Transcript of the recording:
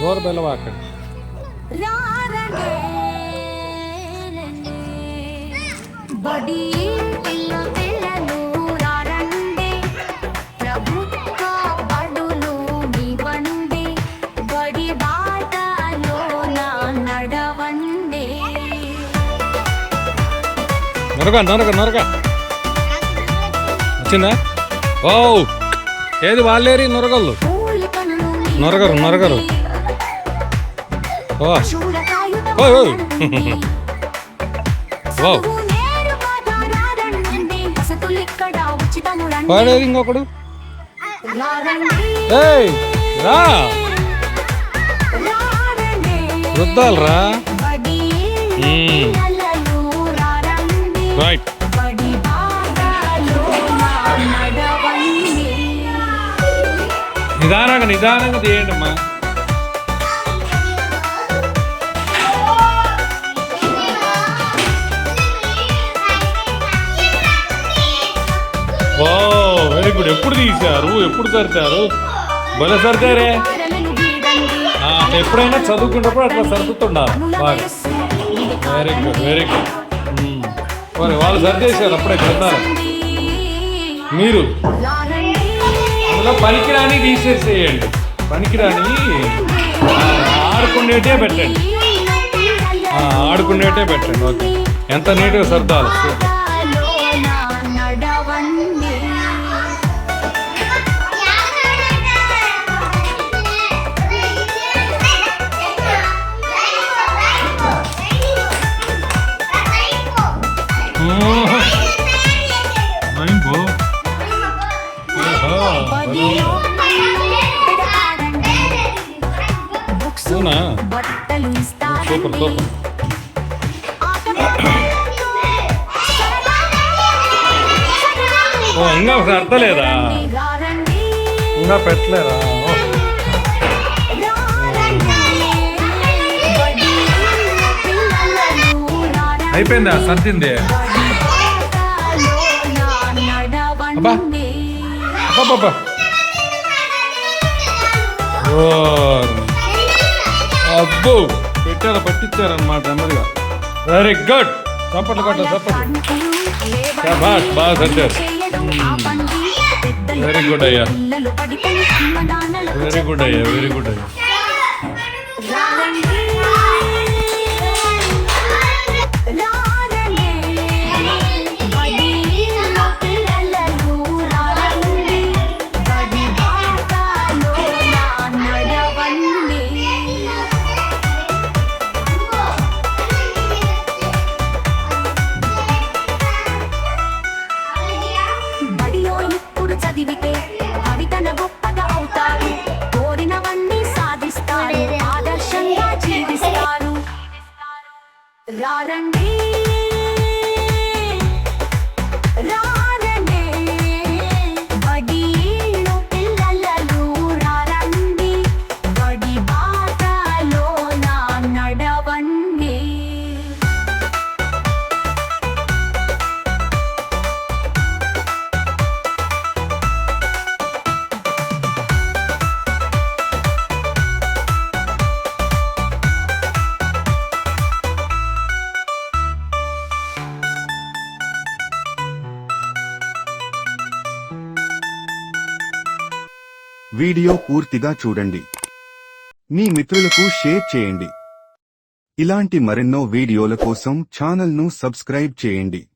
Door bell అక్కడ బడి నొరగ వచ్చిందా? ఓ ఏది వాళ్ళేరి నొరగళ్ళు? పనులు నొరగరు, నొరగరు. వసతులు ఇక్కడ ఉచితములండి వాడేది ఇంకొకడు. రారండి. ఏయ్ రా. రారండి. రుద్దాలు రా. బడి మ్మ్. పిల్లలు రారండి. రైట్. నిదానంగా నిదానంగా తీయండి అమ్మా ఓ వెరీ గుడ్ ఎప్పుడు తీశారు? ఎప్పుడు సరితారు భలే సరితారే ఎప్పుడైనా చదువుకున్నప్పుడు అట్లా సర్దుతుండాలి. బాగా. వెరీ గుడ్ వెరీ గుడ్ మరి వాళ్ళు సర్దేశారు అప్పుడే గ్రంథాలు మీరు? అందులో పనికిరాని తీసేసేయండి. పనికిరాని ఆడుకునేటే పెట్టండి. ఆడుకునేటే పెట్టండి. ఓకే. ఎంత నీట్గా సర్దాలి. అవునా? సూపర్ సూపర్ ఓ ఇంకా సర్దలేదా రారండి, ఇంకా పెట్టలేదా. అయిపోయిందా సర్దింది నడవండి. అబ్బబ్బబ్బా. ఓ, అబ్బో పెట్టారు పట్టించారనమాట నెమ్మదిగా. వెరీ గుడ్ చప్పట్లు కొట్ట చప్పట్లు. శభాష్, బాగా సర్దారు. Very good అయ్యా. వెరీ గుడ్ అయ్యా. వెరీ గుడ్ అయ్యా. ராரண்டி వీడియో పూర్తిగా చూడండి. మీ మిత్రులకు షేర్ చేయండి. ఇలాంటి మరెన్నో వీడియోల కోసం ఛానల్ను సబ్స్క్రైబ్ చేయండి.